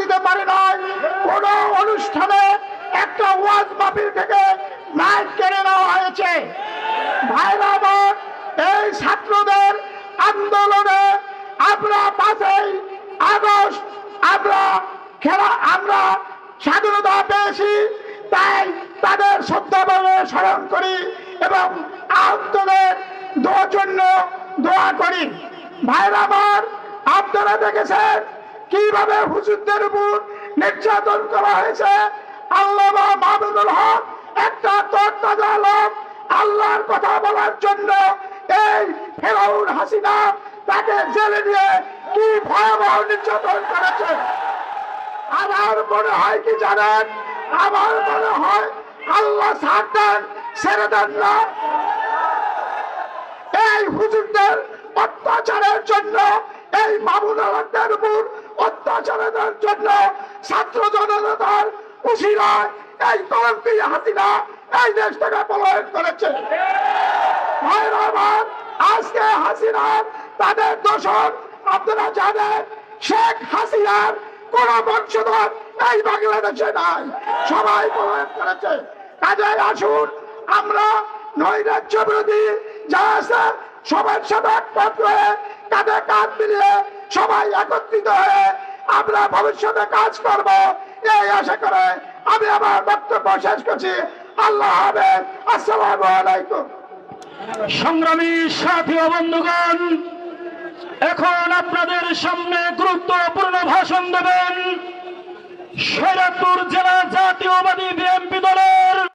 দিতে পারে নাই। কোন অনুষ্ঠানে একটা ওয়াজ মাহফিল থেকে মাইক কেড়ে নেওয়া হয়েছে। ভাইরা এই ছাত্রদের আন্দোলনে আমরা পাঁচই আগস্ট, আমরা খেলা, আমরা স্বাধীনতা পেয়েছি, তাই তাদের শ্রদ্ধাভাবে স্মরণ করি এবং আহতদের দোয়ার জন্য দোয়া করি। ভাইরা আমার, আপনারা দেখেছেন কীভাবে হুজুরদের উপর নির্যাতন করা হয়েছে? আল্লাহ মাহমুদুল হক একটা তরতাজা লোক আল্লাহর কথা বলার জন্য এই ফেরাউন হাসিনা তাকে জেলে দিয়ে কি ভয়াবহ নির্যাতন করেছে? আমার মনে হয় কি জানেন? আমার মনে হয় আল্লাহ ছাড় দেন, ছেড়ে দেন না। এই হুজুরদের অত্যাচারের জন্য এই মামুন অত্যাচারের জন্য ছাত্র জনতার উশিরায় এই তরফি হাসিনা এই দেশ থেকে পলায়ন করেছে। আজকে হাসিনার তাদের দোষণ, আপনারা জানেন, শেখ হাসিনার কোন বংশধর এই বাংলাদেশে নাই। সবাই পলায়ন করেছে। কাজে আসুন, আমরা নৈরাজ্য বিরোধী যা আছে সবার সাথে একমত হয়ে কাঁধে কাঁধ মিলিয়ে সবাই একত্রিত হয়ে আমরা ভবিষ্যতে কাজ করব। এই আশা করে আমি আমার বক্তব্য শেষ করছি। আল্লাহ হাফেজ। আসসালামু আলাইকুম। সংগ্রামী সাথী বন্ধুগণ, এখন আপনাদের সামনে গুরুত্বপূর্ণ ভাষণ দেবেন। শেরপুর জেলা জাতীয়বাদী